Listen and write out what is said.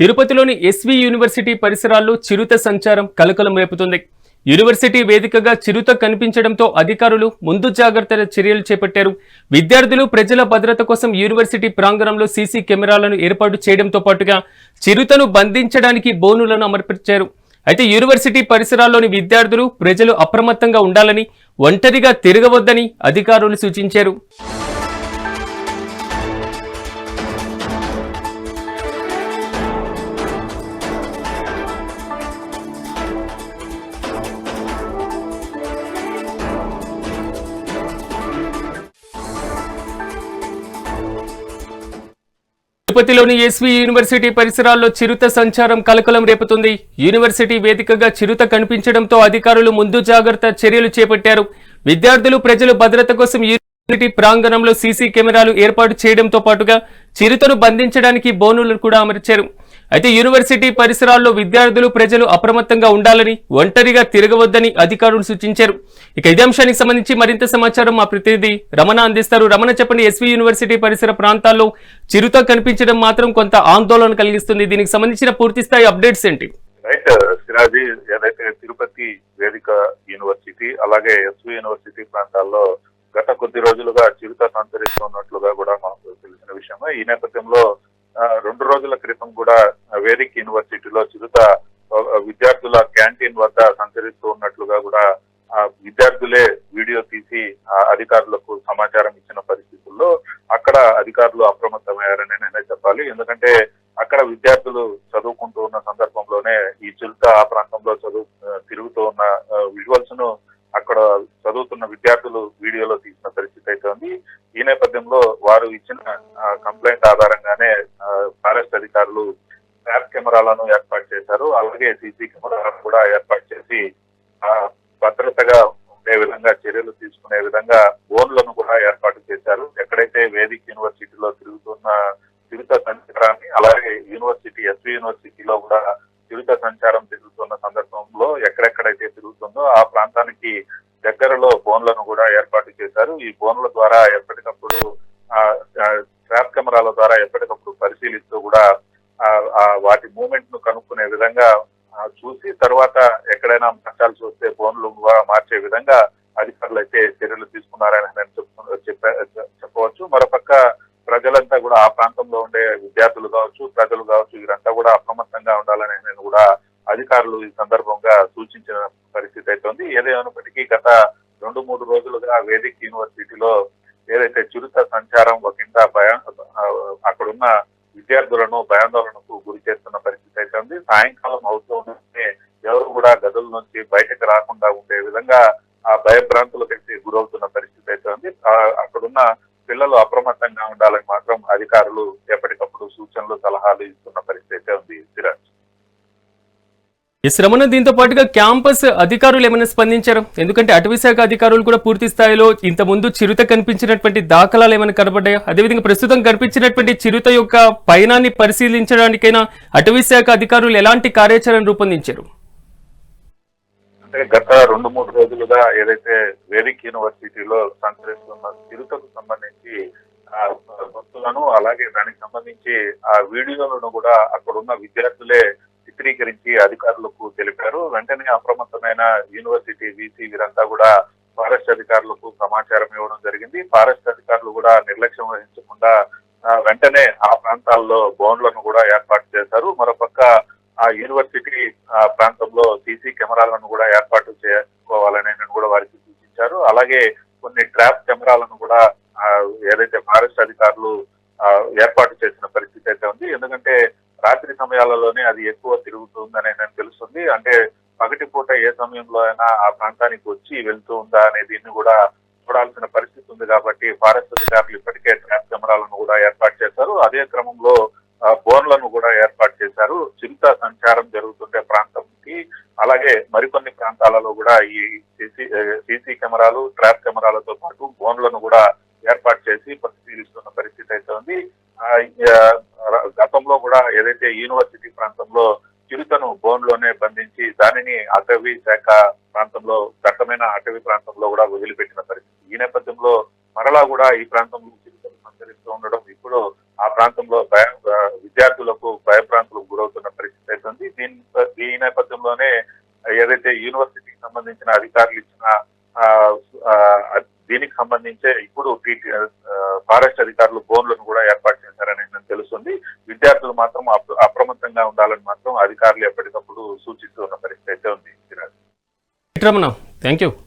తిరుపతిలోని SV university పరిసరాల్లో చిరుత సంచారం కలకలం రేపుతుంది. యూనివర్సిటీ వేదికగా చిరుత కనిపించడంతో అధికారులు ముందు జాగ్రత్తల చర్యలు చేపట్టారు. విద్యార్థులు ప్రజల భద్రత కోసం యూనివర్సిటీ ప్రాంగణంలో సీసీ కెమెరాలను ఏర్పాటు చేయడంతో పాటుగా చిరుతను బంధించడానికి బోనులను అమర్పించారు. అయితే యూనివర్సిటీ పరిసరాల్లోని విద్యార్థులు ప్రజలు అప్రమత్తంగా ఉండాలని ఒంటరిగా తిరగవద్దని అధికారులు సూచించారు. తిరుపతిలోని ఎస్వి యూనివర్సిటీ పరిసరాల్లో చిరుత సంచారం కలకలం రేపుతుంది. యూనివర్సిటీ వేదికగా చిరుత కనిపించడంతో అధికారులు ముందు జాగ్రత్త చర్యలు చేపట్టారు. విద్యార్థులు ప్రజలు భద్రత కోసం యూనివర్సిటీ ప్రాంగణంలో సీసీ కెమెరాలు ఏర్పాటు చేయడంతో పాటుగా చిరుతను బంధించడానికి బోనులు కూడా అమర్చారు. అయితే యూనివర్సిటీ పరిసరాల్లో విద్యార్థులు ప్రజలు అప్రమత్తంగా ఉండాలని ఒంటరిగా తిరగవద్దని అధికారులు సూచించారు. ఇక ఇదే అంశానికి సంబంధించి మరింత సమాచారం మా ప్రతినిధి రమణ అందిస్తారు. రమణ చెప్పండి ఎస్వి యూనివర్సిటీ పరిసర ప్రాంతాల్లో చిరుత కనిపించడం మాత్రం కొంత ఆందోళన కలిగిస్తుంది. దీనికి సంబంధించిన పూర్తి స్థాయి అప్డేట్స్ ఏంటి? రైట్ సిరాజీ ఏదైతే తిరుపతి వేదిక యూనివర్సిటీ అలాగే ఎస్వి యూనివర్సిటీ ప్రాంతాల్లో గత కొద్ది రోజులుగా చిరుత సంచరిస్తున్నట్లుగా కూడా మనకు తెలిసిన విషయమే. ఈ నేపథ్యంలో రెండు రోజుల క్రితం కూడా వేదిక్ యూనివర్సిటీలో చిరుత విద్యార్థుల క్యాంటీన్ వద్ద సంచరిస్తూ ఉన్నట్లుగా కూడా విద్యార్థులే వీడియో తీసి ఆ అధికారులకు సమాచారం ఇచ్చిన పరిస్థితుల్లో అక్కడ అధికారులు అప్రమత్తమయ్యారని నేనే చెప్పాలి. ఎందుకంటే అక్కడ విద్యార్థులు చదువుకుంటూ ఉన్న సందర్భంలోనే ఈ చిరుత ఆ ప్రాంతంలో చదువు తిరుగుతూ ఉన్న విజువల్స్ను అక్కడ చదువుతున్న విద్యార్థులు వీడియోలో తీసిన పరిస్థితి అయితే ఉంది. ఈ నేపథ్యంలో వారు ఇచ్చిన కంప్లైంట్ ఆధారంగా ఆ, ఫారెస్ట్ అధికారులు ట్రాప్ కెమెరాలను ఏర్పాటు చేశారు. అలాగే సీసీ కెమెరాలను కూడా ఏర్పాటు చేసి భద్రతగా ఉండే విధంగా చర్యలు తీసుకునే విధంగా బోన్లను కూడా ఏర్పాటు చేశారు. ఎక్కడైతే వేదిక్ యూనివర్సిటీలో తిరుగుతున్న చిరుత సంచారాన్ని అలాగే యూనివర్సిటీ ఎస్వి యూనివర్సిటీలో కూడా చిరుత సంచారం తిరుగుతున్న సందర్భంలో ఎక్కడెక్కడైతే తిరుగుతుందో ఆ ప్రాంతానికి దగ్గరలో బోన్లను కూడా ఏర్పాటు చేశారు. ఈ బోన్ల ద్వారా ఎప్పటికప్పుడు ఆ, ట్రాప్ కెమెరాల ద్వారా ఎప్పటికప్పుడు పరిశీలిస్తూ కూడా వాటి మూమెంట్ను కనుక్కునే విధంగా చూసి తర్వాత ఎక్కడైనా మార్చాల్సి వస్తే ఫోన్లు మార్చే విధంగా అధికారులు అయితే చర్యలు తీసుకున్నారని నేను చెప్తు- చెప్పవచ్చు. మరోపక్క ప్రజలంతా కూడా ఆ ప్రాంతంలో ఉండే విద్యార్థులు కావచ్చు ప్రజలు కావచ్చు వీరంతా కూడా అప్రమత్తంగా ఉండాలని నేను కూడా అధికారులు ఈ సందర్భంగా సూచించిన పరిస్థితి అయితే ఉంది ఏదేమైనప్పటికీ గత రెండు మూడు రోజులుగా వేదిక్ యూనివర్సిటీలో ఏదైతే చిరుత సంచారం ఒకంత భయా ఆ, అక్కడున్న విద్యార్థులను భయాందోళనకు గురి చేస్తున్న పరిస్థితి అయితే ఉంది. సాయంకాలం అవుతూ ఉంటే ఎవరు కూడా గదుల నుంచి బయటకు రాకుండా ఉండే విధంగా ఆ భయభ్రాంతులకైతే గురవుతున్న పరిస్థితి అయితే ఉంది. అక్కడున్న పిల్లలు అప్రమత్తంగా ఉండాలని మాత్రం అధికారులు ఎప్పటికప్పుడు సూచనలు సలహాలు ఇస్తున్న పరిస్థితి ఈ శ్రమను దీంతో పాటుగా క్యాంపస్ అధికారులు ఏమైనా స్పందించారు? ఎందుకంటే అటవీ శాఖ అధికారులు కూడా పూర్తి స్థాయిలో ఇంత ముందు చిరుత కనిపించినటువంటి దాఖలాలు ఏమైనా కనబడ్డాయా? అదేవిధంగా ప్రస్తుతం కనిపించినటువంటి చిరుత యొక్క పయనాన్ని పరిశీలించడానికైనా అటవీ శాఖ అధికారులు ఎలాంటి కార్యాచరణ రూపొందించారు? అంటే గత రెండు మూడు రోజులుగా ఏదైతే వేదిక్ యూనివర్సిటీలో సంచరిస్తున్న చిరుతకు సంబంధించి ఆ భక్తులను అలాగే దానికి సంబంధించి ఆ వీడియోలను కూడా అక్కడున్న విద్యార్థులే చిత్రీకరించి అధికారులకు తెలిపారు. వెంటనే అప్రమత్తమైన యూనివర్సిటీ వీసీ వీరంతా కూడా ఫారెస్ట్ అధికారులకు సమాచారం ఇవ్వడం జరిగింది. ఫారెస్ట్ అధికారులు కూడా నిర్లక్ష్యం వహించకుండా వెంటనే ఆ ప్రాంతాల్లో బోన్లను కూడా ఏర్పాటు చేశారు. మరోపక్క ఆ యూనివర్సిటీ ప్రాంతంలో సీసీ కెమెరాలను కూడా ఏర్పాటు చేసుకోవాలని నేను కూడా వారికి సూచించారు. అలాగే కొన్ని ట్రాప్ కెమెరాలను కూడా ఏదైతే ఫారెస్ట్ అధికారులు ఏర్పాటు చేసిన పరిస్థితి అయితే ఉంది. ఎందుకంటే రాత్రి సమయాలలోనే అది ఎక్కువ తిరుగుతుందని నేను తెలుస్తుంది. అంటే పగటి పూట ఏ సమయంలో అయినా ఆ ప్రాంతానికి వచ్చి వెళ్తూ ఉందా అనేది కూడా చూడాల్సిన పరిస్థితి ఉంది కాబట్టి ఫారెస్ట్ అధికారులు ఇప్పటికే ట్రాప్ కెమెరాలను కూడా ఏర్పాటు చేశారు. అదే క్రమంలో బోన్లను కూడా ఏర్పాటు చేశారు. చిరుత సంచారం జరుగుతుండే ప్రాంతంకి. అలాగే మరికొన్ని ప్రాంతాలలో కూడా ఈ సీసీ సీసీ కెమెరాలు ట్రాప్ కెమెరాలతో పాటు బోన్లను కూడా ఏర్పాటు చేసి పరిశీలిస్తున్న పరిస్థితి అయితే ఉంది. గతంలో కూడా ఏదైతే యూనివర్సిటీ ప్రాంతంలో చిరుతను బోన్లోనే బంధించి దానిని అటవీ శాఖ ప్రాంతంలో దట్టమైన అటవీ ప్రాంతంలో కూడా వదిలిపెట్టిన పరిస్థితి. ఈ నేపథ్యంలో మరలా కూడా ఈ ప్రాంతంలో చిరుతలు సంచరిస్తూ ఉండడం ఇప్పుడు ఆ ప్రాంతంలో భయ విద్యార్థులకు భయప్రాంతులకు గురవుతున్న పరిస్థితి అయితే దీని ఈ నేపథ్యంలోనే ఏదైతే యూనివర్సిటీకి సంబంధించిన అధికారులు ఇచ్చిన ఆ, దీనికి సంబంధించే ఇప్పుడు ఫారెస్ట్ అధికారులు బోన్లను కూడా ఏర్పాటు చేశారనేది నాకు తెలుస్తుంది విద్యార్థులు మాత్రం అప్ర- అప్రమత్తంగా ఉండాలని మాత్రం అధికారులు ఎప్పటికప్పుడు